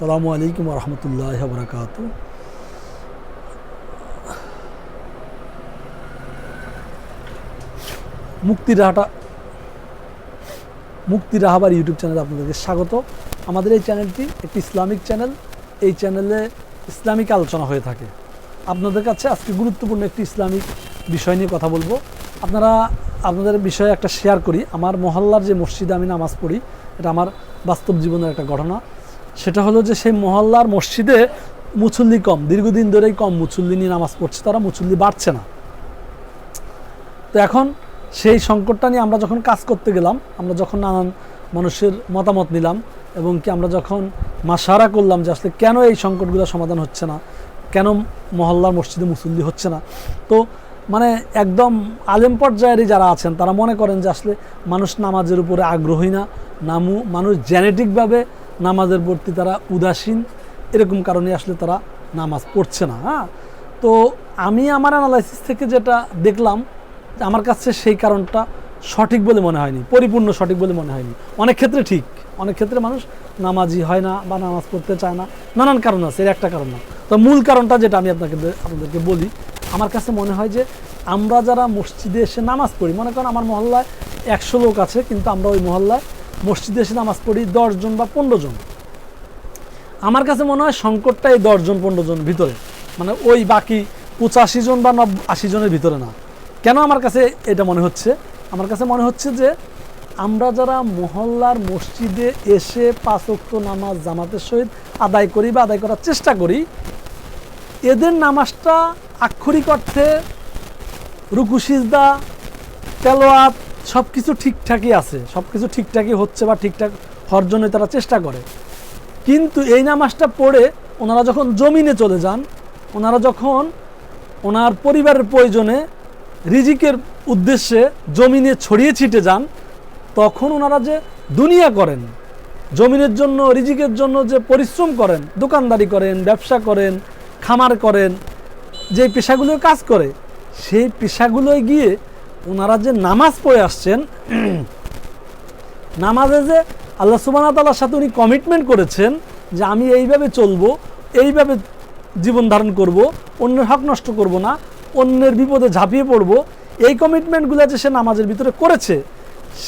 সালামু আলাইকুম রহমতুল্লাহ বরকাত মুক্তির রাহাটা মুক্তির রাহাবার ইউটিউব চ্যানেলে আপনাদেরকে স্বাগত। আমাদের এই চ্যানেলটি একটি ইসলামিক চ্যানেল। এই চ্যানেলে ইসলামিক আলোচনা হয়ে থাকে। আপনাদের কাছে আজকে গুরুত্বপূর্ণ একটি ইসলামিক বিষয় নিয়ে কথা বলব। আপনারা আপনাদের বিষয়ে একটা শেয়ার করি। আমার মহল্লার যে মসজিদে আমি নামাজ পড়ি, এটা আমার বাস্তব জীবনের একটা ঘটনা। সেটা হলো যে সেই মহল্লার মসজিদে মুসল্লি কম, দীর্ঘদিন ধরেই কম মুসল্লি নিয়ে নামাজ পড়ছে, তারা মুসল্লি বাড়ছে না। তো এখন সেই সংকটটা নিয়ে আমরা যখন কাজ করতে গেলাম, আমরা যখন নানান মানুষের মতামত নিলাম এবং কি আমরা যখন মাসারা করলাম যে আসলে কেন এই সংকটগুলো সমাধান হচ্ছে না, কেন মহল্লার মসজিদে মুসল্লি হচ্ছে না, তো মানে একদম আলেম পর্যায়েরই যারা আছেন, তারা মনে করেন যে আসলে মানুষ নামাজের উপরে আগ্রহী না, নামু, মানুষ জেনেটিকভাবে নামাজের প্রতি তারা উদাসীন, এরকম কারণে আসলে তারা নামাজ পড়ছে না হ্যাঁ? তো আমি আমার অ্যানালাইসিস থেকে যেটা দেখলাম, আমার কাছে সেই কারণটা সঠিক বলে মনে হয়নি, পরিপূর্ণ সঠিক বলে মনে হয়নি। অনেক ক্ষেত্রে ঠিক, অনেক ক্ষেত্রে মানুষ নামাজি হয় না বা নামাজ পড়তে চায় না, নানান কারণ আছে, এর একটা কারণ না। তো মূল কারণটা যেটা আমি আপনাকে আপনাদেরকে বলি, আমার কাছে মনে হয় যে আমরা যারা মসজিদে এসে নামাজ পড়ি, মনে করেন আমার মহল্লায় একশো লোক আছে, কিন্তু আমরা ওই মহল্লায় মসজিদে এসে নামাজ পড়ি দশজন বা পনেরো জন। আমার কাছে মনে হয় সংকটটা এই দশজন পনেরো জন ভিতরে। মানে ওই বাকি পঁচাশি জন বা নব, আশি জনের ভিতরে না। কেন আমার কাছে এটা মনে হচ্ছে? আমার কাছে মনে হচ্ছে যে আমরা যারা মহল্লার মসজিদে এসে পাঁচক্ত নামাজ জামাতের সহিত আদায় করি বা আদায় করার চেষ্টা করি, এদের নামাজটা আক্ষরিক অর্থে রুকু সিজদা তেলোয়াত সব কিছু ঠিকঠাকই আছে সব কিছু ঠিকঠাকই হচ্ছে বা ঠিকঠাক হওয়ার জন্য তারা চেষ্টা করে। কিন্তু এই নামাজটা পড়ে ওনারা যখন জমিনে চলে যান, ওনারা যখন ওনার পরিবারের প্রয়োজনে রিজিকের উদ্দেশ্যে জমিনে ছড়িয়ে ছিটে যান, তখন ওনারা যে দুনিয়া করেন, জমিনের জন্য, রিজিকের জন্য যে পরিশ্রম করেন, দোকানদারি করেন, ব্যবসা করেন, খামার করেন, যে পেশাগুলো কাজ করে, সেই পেশাগুলোয় গিয়ে ওনারা যে নামাজ পড়ে আসছেন, নামাজে যে আল্লাহ সুবাহ তাল্লার সাথে উনি কমিটমেন্ট করেছেন যে আমি এইভাবে চলবো, এইভাবে জীবন ধারণ করব, অন্যের হক নষ্ট করব না, অন্যের বিপদে ঝাঁপিয়ে পড়ব, এই কমিটমেন্টগুলো যে সে নামাজের ভিতরে করেছে,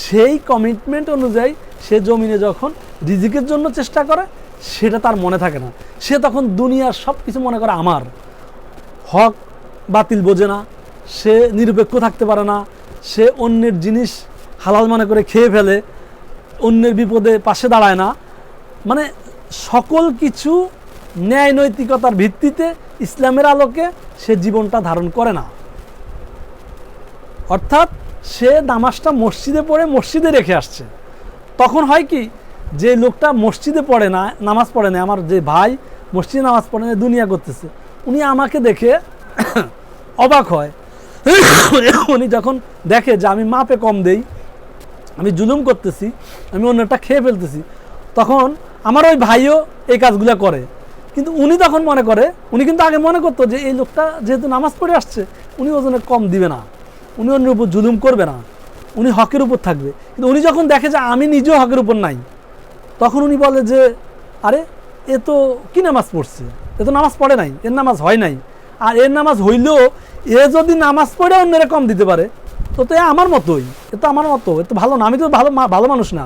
সেই কমিটমেন্ট অনুযায়ী সে জমিনে যখন রিজিকের জন্য চেষ্টা করে, সেটা তার মনে থাকে না। সে তখন দুনিয়ার সব কিছু মনে করে আমার। হক বাতিল বোঝে না সে নিরপেক্ষ থাকতে পারে না, সে অন্যের জিনিস হালাল মনে করে খেয়ে ফেলে, অন্যের বিপদে পাশে দাঁড়ায় না। মানে সকল কিছু ন্যায় নৈতিকতার ভিত্তিতে ইসলামের আলোকে সে জীবনটা ধারণ করে না। অর্থাৎ সে নামাজটা মসজিদে পড়ে মসজিদে রেখে আসছে। তখন হয় কি, যে লোকটা মসজিদে পড়ে না, নামাজ পড়ে না, আমার যে ভাই মসজিদে নামাজ পড়ে না, দুনিয়া করতেছে, উনি আমাকে দেখে অবাক হয় উনি যখন দেখে যে আমি মাপে কম দেই, আমি জুলুম করতেছি, আমি অন্যটা খেয়ে ফেলতেছি, তখন আমার ওই ভাইও এই কাজগুলো করে। কিন্তু উনি তখন মনে করে, উনি কিন্তু আগে মনে করতো যে এই লোকটা যেহেতু নামাজ পড়ে আসছে, উনি ওজনে কম দিবে না, উনি অন্যের উপর জুলুম করবে না, উনি হকের উপর থাকবে। কিন্তু উনি যখন দেখে যে আমি নিজেও হকের উপর নাই, তখন উনি বলে যে, আরে, এ তো কী নামাজ পড়ছে? এ তো নামাজ পড়ে নাই, এর নামাজ হয় নাই। আর এর নামাজ হইলেও এ যদি নামাজ পড়ে অন্যের কম দিতে পারে, তো তো আমার মতোই, এ তো আমার মতো, এ তো ভালো না, আমি তো ভালো ভালো মানুষ না।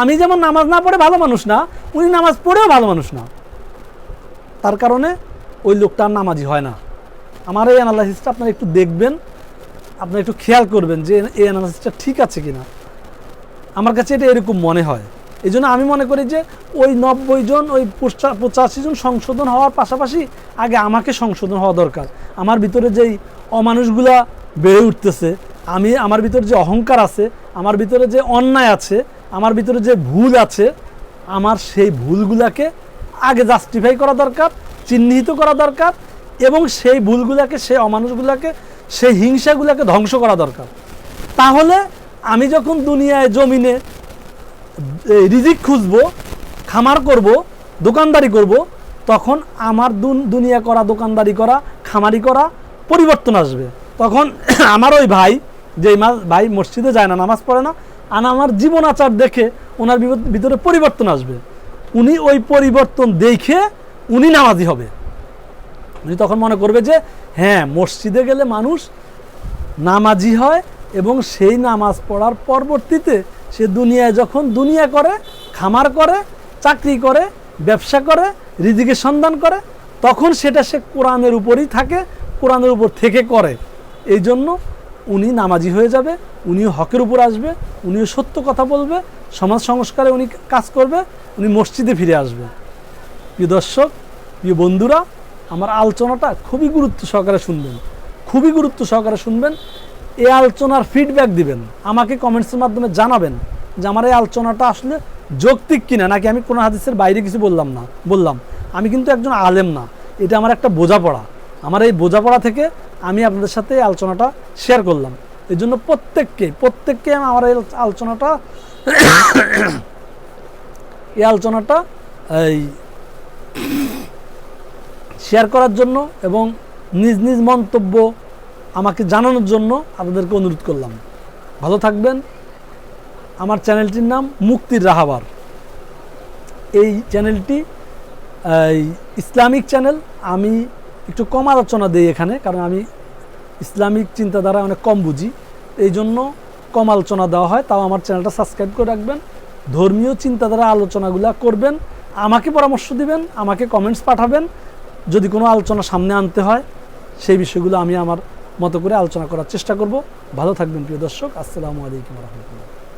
আমি যেমন নামাজ না পড়ে ভালো মানুষ না, উনি নামাজ পড়েও ভালো মানুষ না। তার কারণে ওই লোকটা আর নামাজি হয় না। আমার এই অ্যানালাইসিসটা আপনারা একটু দেখবেন, আপনারা একটু খেয়াল করবেন যে এই অ্যানালাইসিসটা ঠিক আছে কি না আমার কাছে এটা এরকম মনে হয়। এই জন্য আমি মনে করি যে ওই নব্বই জন, ওই পঁচাশি জন সংশোধন হওয়ার পাশাপাশি আগে আমাকে সংশোধন হওয়া দরকার। আমার ভিতরে যেই অমানুষগুলা বেড়ে উঠতেছে, আমি, আমার ভিতরে যে অহংকার আছে, আমার ভিতরে যে অন্যায় আছে, আমার ভিতরে যে ভুল আছে, আমার সেই ভুলগুলাকে আগে জাস্টিফাই করা দরকার, চিহ্নিত করা দরকার এবং সেই ভুলগুলাকে, সেই অমানুষগুলাকে, সেই হিংসাগুলাকে ধ্বংস করা দরকার। তাহলে আমি যখন দুনিয়ায়, জমিনে রিজিক খুঁজবো, খামার করব, দোকানদারি করব, তখন আমার দুন- দুনিয়া করা, দোকানদারি করা, খামারি করা পরিবর্তন আসবে। তখন আমার ওই ভাই যে ভাই মসজিদে যায় না, নামাজ পড়ে না, আর আমার জীবন আচার দেখে ওনার ভিতরে পরিবর্তন আসবে। উনি ওই পরিবর্তন দেখে উনি নামাজি হবে। উনি তখন মনে করবে যে হ্যাঁ মসজিদে গেলে মানুষ নামাজি হয় এবং সেই নামাজ পড়ার পরবর্তীতে সে দুনিয়ায় যখন দুনিয়া করে, খামার করে, চাকরি করে, ব্যবসা করে, রিজিকের সন্ধান করে, তখন সেটা সে কোরআনের উপরই থাকে, কোরআনের উপর থেকে করে। এই জন্য উনি নামাজি হয়ে যাবে, উনিও হকের উপর আসবে, উনিও সত্য কথা বলবে, সমাজ সংস্কারে উনি কাজ করবে, উনি মসজিদে ফিরে আসবে। প্রিয় দর্শক, প্রিয় বন্ধুরা, আমার আলোচনাটা খুবই গুরুত্ব সহকারে শুনবেন, খুবই গুরুত্ব সহকারে শুনবেন। এই আলোচনার ফিডব্যাক দিবেন। আমাকে কমেন্টসের মাধ্যমে জানাবেন যে আমার এই আলোচনাটা আসলে যৌক্তিক কিনা, নাকি আমি কোনো হাদিসের বাইরে কিছু বললাম না। বললাম, আমি কিন্তু একজন আলেম না, এটা আমার একটা বোঝাপড়া। আমার এই বোঝাপড়া থেকে আমি আপনাদের সাথে এই আলোচনাটা শেয়ার করলাম। এই জন্য প্রত্যেককে প্রত্যেককে আমার এই আলোচনাটা এই আলোচনাটা এই শেয়ার করার জন্য এবং নিজ নিজ মন্তব্য আমাকে জানানোর জন্য আপনাদেরকে অনুরোধ করলাম। ভালো থাকবেন। আমার চ্যানেলটির নাম মুক্তির রাহাবার। এই চ্যানেলটি ইসলামিক চ্যানেল, আমি একটু কম আলোচনা দিই এখানে, কারণ আমি ইসলামিক চিন্তাধারা অনেক কম বুঝি। এই জন্য কম আলোচনা দেওয়া হয়, তাও আমার চ্যানেলটা সাবস্ক্রাইব করে রাখবেন। ধর্মীয় চিন্তাধারা আলোচনাগুলো করবেন, আমাকে পরামর্শ দিবেন, আমাকে কমেন্টস পাঠাবেন। যদি কোনো আলোচনা সামনে আনতে হয়, সেই বিষয়গুলো আমি আমার মতো করে আলোচনা করার চেষ্টা করব। ভালো থাকবেন প্রিয় দর্শক। আসসালামু আলাইকুম রহমতুল্লাহ।